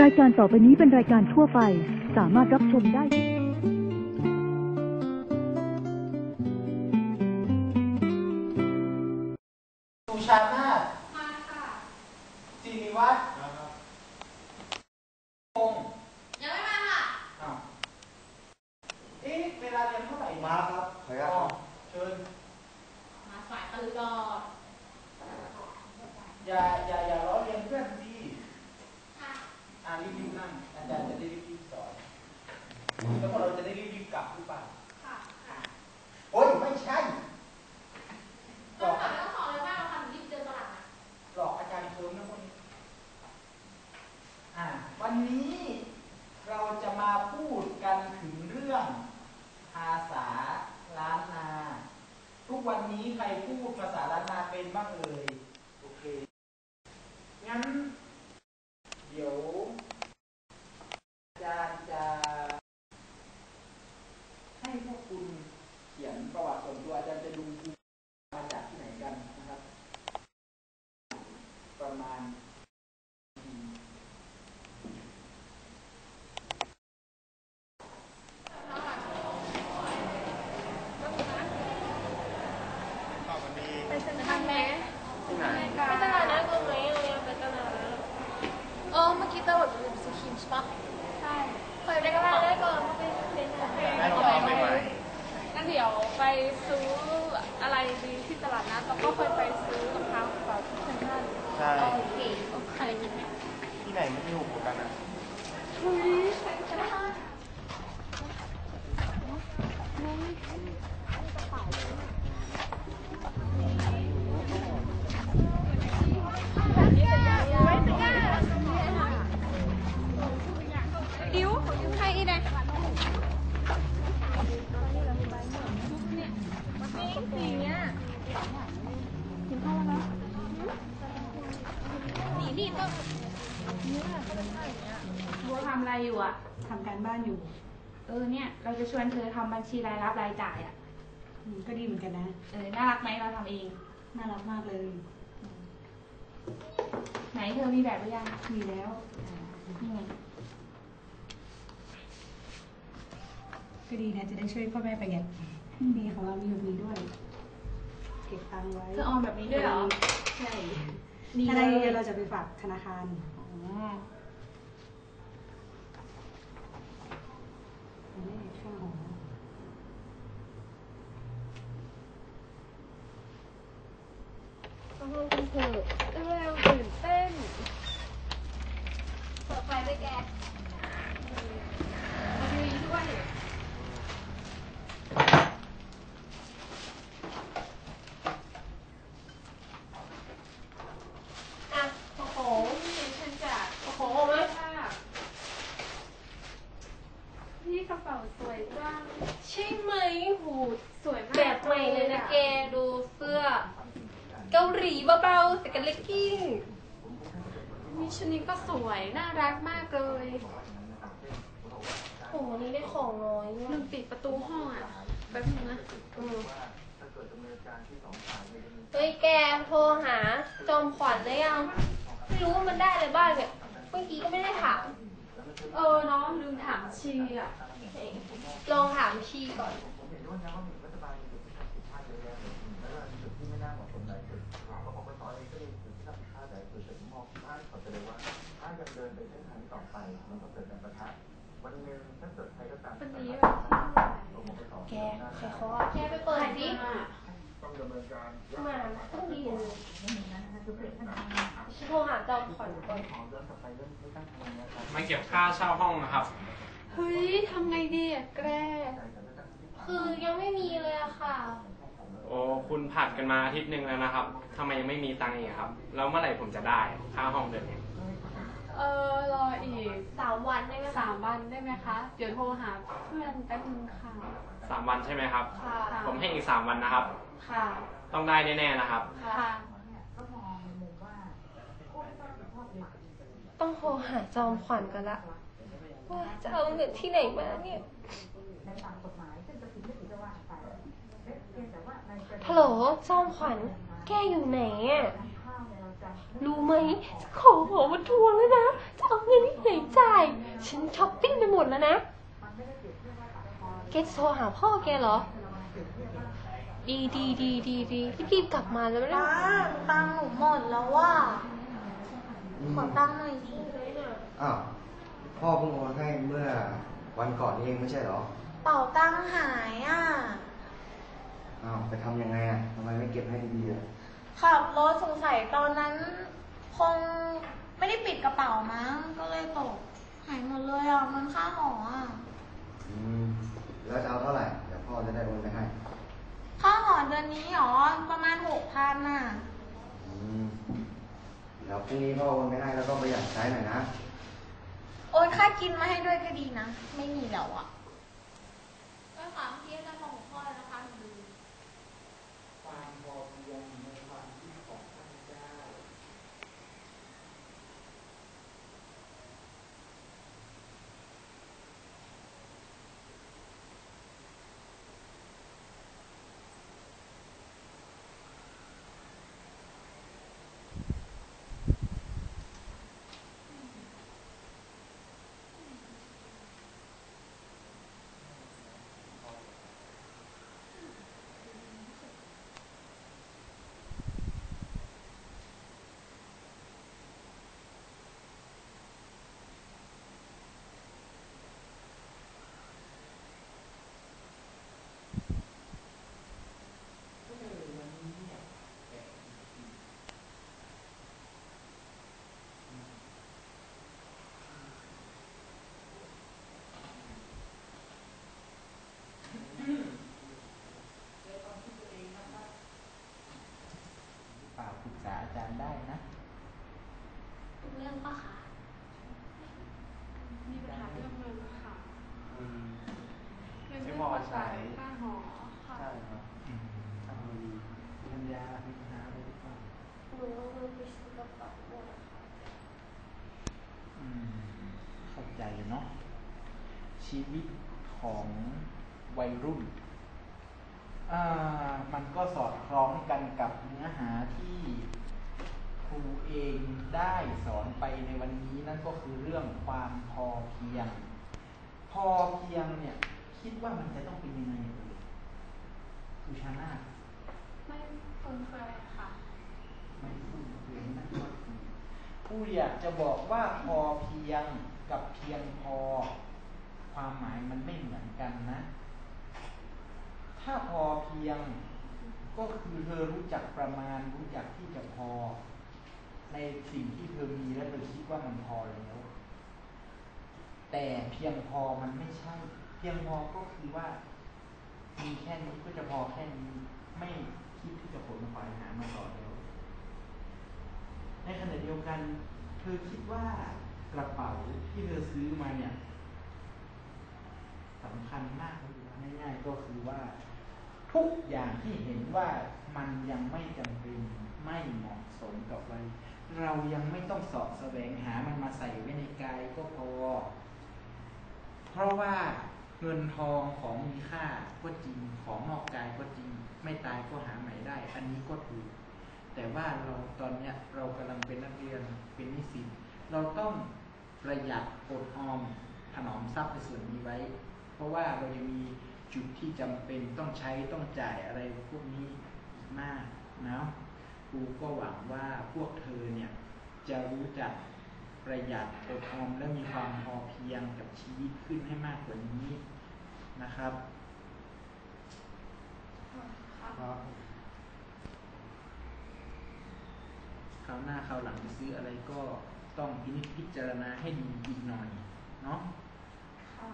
รายการต่อไปนี้เป็นรายการทั่วไป สามารถรับชมได้สุชานาถมาค่ะสิริวัฒน์พงษ์ ยังไม่มาค่ะ อ้าวเอ๊ะเวลาเรียนเท่าไหร่ มาครับขออนุญาตครับ เชิญ มาสายตลอด อย่าอย่าอย่าล้อเลียนเพื่อนสิ ค่ะ อ่ารีบๆนั่ง อาจารย์จะได้รีบๆสอน แล้วพวกเราจะได้รีบๆกลับหรือเปล่าค่ะค่ะโอ้ยไม่ใช่หลต้อองกสอนต้องสอนเลยว่าเราทำรีบเจอตลาดนะหลอกอาจารย์โค้งนะพวกนี้อ่า วันนี้เราจะมาพูดกันถึงเรื่องภาษาล้านนา ทุกวันนี้ใครพูดภาษาล้านนาเป็นบ้างเอ่ยโอเคงั้น เดี๋ยวอาจารย์จะ ให้พวกคุณเขียนประวัติส่วนตัวอาจารย์จะดูมาจากที่ไหนกันนะครับ ประมาณ ทำไหม ที่ไหน ไปตลาดนะกูไหมเรายังไปตลาดนะเออเมื่อกี้ตลาดอยู่สุขิมใช่ปะใช่เคยไปตลาดได้ก่อนมาเป็นเป็นอะไร ได้รองเท้าใหม่ งั้นเดี๋ยวไป ซื้ออะไรดี อะไรอยู่อะ ทำการบ้านอยู่เออเนี่ย เราจะชวนเธอทำบัญชีรายรับรายจ่ายอะ อืมก็ดีเหมือนกันนะ เออ น่ารักไหมเราทำเอง น่ารักมากเลย ไหนเธอมีแบบหรือยังมีแล้วนี่ไงก็ดีนะจะได้ช่วยพ่อแม่ประหยัดมีของเรามีแบบนี้ด้วย เก็บตังค์ไว้เธอออมแบบนี้ด้วยเหรอ ใช่ ดีถ้าเลได้ยเราจะไปฝากธนาคาร อ๋ออันนี้ข้าวหอม ต้องลงกันเถอะเร็วตื่นเต้นเปิดไฟไปแกมาดูด้วยอะโอ้โหนี่ฉันจะโอ้โหมาค่ะนี่กระเป๋าสวยจังใช่ไหมหูสวยมากแบบใหม่เลยนะแกดูเสื้อ เกาหลีเบาๆแต่กันเลกกิ้งนี่ชุดนี้ก็สวยน่ารักมากเลยโอ้โหนี่ได้ของน้อยลืมากมปิดประตูห้องอะแป๊บนึงนะอืมเฮ้ยแกโทรหาจอมขวัญได้ยัง ไม่รู้ว่ามันได้อะไรบ้างเนี่ยเมื่อกี้ก็ไม่ได้ถาม เออน้องลืมถามชีอะลองถามชีก่อน วันนี้แบบแกใครเคาะแกไปเปิดสิอะมาต้องดีเลยฉันโทรหาจอมขวัญก่อนมาเก็บค่าเช่าห้องนะครับ เฮ้ยทำไงดีอะแกรคือยังไม่มีเลยอะค่ะ โอ้คุณผัดกันมาอาทิตย์หนึ่งแล้วนะครับทำไมยังไม่มีตังค์อีกครับ แล้วเมื่อไหร่ผมจะได้ค่าห้องเดือนนี้ เออรออีกสามวันได้ไหมคะสามวันได้ไหมคะ เดี๋ยวโทรหาเพื่อนแป๊บนึงค่ะ สามวันใช่ไหมครับ ค่ะ ผมให้อีกสามวันนะครับ ค่ะ ต้องได้แน่ๆนะครับ ค่ะ ต้องโทรหาจอมขวัญกันละว่าจะเอาเงินที่ไหนมาเนี่ยฮัลโหลจอมขวัญแกอยู่ไหนอะ รู้ไหมขอหอมาทวงแล้วนะ จะเอาเงินที่ไหนจ่าย ฉันช้อปปิ้งไปหมดแล้วนะ แกจะโทรหาพ่อแกเหรอ ดีดีดีดีดีรีบๆกลับมาแล้วนะ ป้าตังค์หนูหมดแล้วว่า ขอตังค์หน่อยสิอ้าวพ่อเพิ่งโอนให้เมื่อวันก่อนนี้เองไม่ใช่เหรอ เป่าตังค์หายอะ อ้าวไปทำยังไงอะทำไมไม่เก็บให้ดีๆอะ ขับรถสงสัยตอนนั้น คงไม่ได้ปิดกระเป๋ามั้ง ก็เลยตก หายหมดเลยอะมันค่าหออะ อืมแล้วจะเอาเท่าไหร่เดี๋ยวพ่อจะได้โอนไปให้ค่าหอเดือนนี้หรอประมาณหกพันน่ะ อืมเดี๋ยวพรุ่งนี้พ่อโอนไปให้แล้วก็ประหยัดใช้หน่อยนะ โอนค่ากินมาให้ด้วยก็ดีนะ ไม่มีแล้วอะ ก็ค่ะเมื่อกี้อาจารย์บอกหัวข้อแล้วนะคะหนูดู ความพอเพียงในความคิดของข้าพเจ้า เปล่าปรึ กษาอาจารย์ได้นะเรื่องปะคะมีปัญหาเรื่องเงินค่ะอืมเงินไม่ไม่พพออใช้จ่ายค่าหอค่ะใช่ครับทำดีปัญญามีปัญหาอะไรหรือเปล่าหนูเอาเงินไปซื้อกระเป๋าหมดอะค่ะอืมเข้าใจเนาะชีวิตของวัยรุ่นอ่ามันก็สอดคล้องกันกับเนื้อหาที่ครู เองได้สอนไปในวันนี้นั่นก็คือเรื่องความพอเพียง พอเพียงเนี่ย คิดว่ามันจะต้องเป็นยังไงเอ่ยสุชานาไม่ฟุ่มเฟือยค่ะไม่พูดเองนะผู้อยากจะบอกว่าพอเพียงกับเพียงพอ ความหมายมันไม่เหมือนกันนะ ถ้าพอเพียงก็คือเธอรู้จักประมาณรู้จักที่จะพอ ในสิ่งที่เธอมีและเธอคิดว่ามันพอแล้วแต่เพียงพอมันไม่ใช่ เพียงพอก็คือว่า มีแค่นี้ก็จะพอแค่นี้ไม่คิดที่จะขนขวายหามาต่อแล้ว ในขณะเดียวกัน เธอคิดว่ากระเป๋าที่เธอซื้อมาเนี่ยสำคัญมากเลยง่ายๆก็คือว่า ทุกอย่างที่เห็นว่ามันยังไม่จำเป็นไม่เหมาะสมกับวัย เรายังไม่ต้องสอบแสวงหามันมาใส่ไว้ในกายก็พอ เพราะว่าเงินทองของมีค่าก็จริงของนอกกายก็จริง ไม่ตายก็หาใหม่ได้ อันนี้ก็ถูก แต่ว่าเราตอนเนี้ยเรากำลังเป็นนักเรียนเป็นนิสิตเราต้องประหยัดอดออมถนอมทรัพย์ในส่วนนี้ไว้ เพราะว่าเรายังมีจุดที่จำเป็นต้องใช้ต้องจ่ายอะไรพวกนี้อีกมากนะ รูก็หวังว่าพวกเธอเนี่ยจะรู้จักประหยัดอดออมและมีความพอเพียงกับชีวิตขึ้นให้มากกว่านี้นะครับครับคราวหน้าคราวหลังจะซื้ออะไรก็ต้องพินิจพิจารณาให้ดีอีกหน่อย เนาะ ค่ะ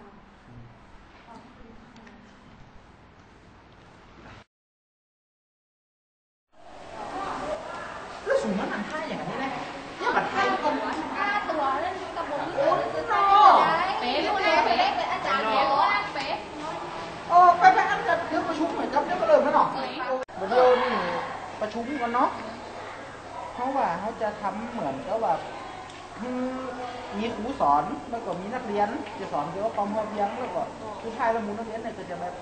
ขอบคุณค่ะ แล้วสูงมันหนังท่าอย่างนี้แหละเนี่ยบัดไทยก็ ค่าตัวเล่นกับผมที่คุณซื้อใส่ได้เป๊ะดูแลเป๊ะเป็นอาจารย์เป๊ะว่าเป๊ะ โอ้ไปไปอันจะเดี๋ยวประชุมเหมือนกับเดี๋ยวก็เริ่มแล้วเนาะเดี๋ยวนี่ประชุมกันเนาะเพราะว่าเขา จะทำเหมือนกับว่าคือมีครูสอนแล้วก็มีนักเรียน จะสอนเกี่ยวกับความพอเพียงแล้วก็ผู้ชายและหมูนักเรียนเนี่ยก็จะแบบ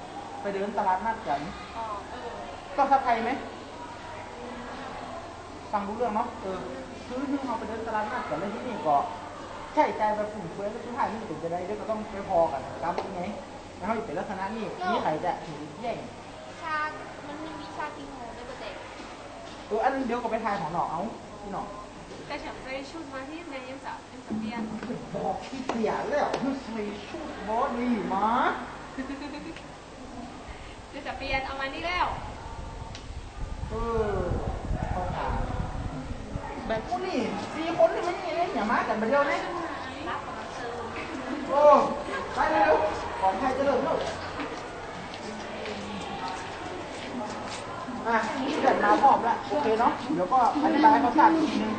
ไปเดินตลาดนัดกันอ๋อเออต้องทักไทยไหมฟังรู้เรื่องเนาะเออคือคือเราไปเดินตลาดนัดกันแล้วที่นี่ก็ใช่ใจไปฝุ่นเฟือยแล้วสุดท้ายนี่ถึงจะได้เดี๋ยวก็ต้องไปพอกันกรรมเป็นไงแล้วเขาอยู่เป็นลักษณะนี้นี่ใครจะถึงแย่งชา มันมีวิชาติงโง่ในประเด็นเอออันนั้นเดี๋ยวก็ไปทายของหนอเอา พี่หนอแต่ฉันไปชุดมาที่ในยังจะเป็นสเปียนบอกที่เสียแล้วคือใส่ชุดบอดีมาจะจะเปลี่ยนเอามานี่แล้ว เออเขาถามแบบพวกนี้สี่คนนี่มันยังไงอย่ามากันไปเดียวนะโอ้ไปเร็วๆของใครจะเริ่มลูก อะเกิดมาพร้อมละโอเคเนาะเดี๋ยวก็อธิบายให้เขาทราบอีกทีนึง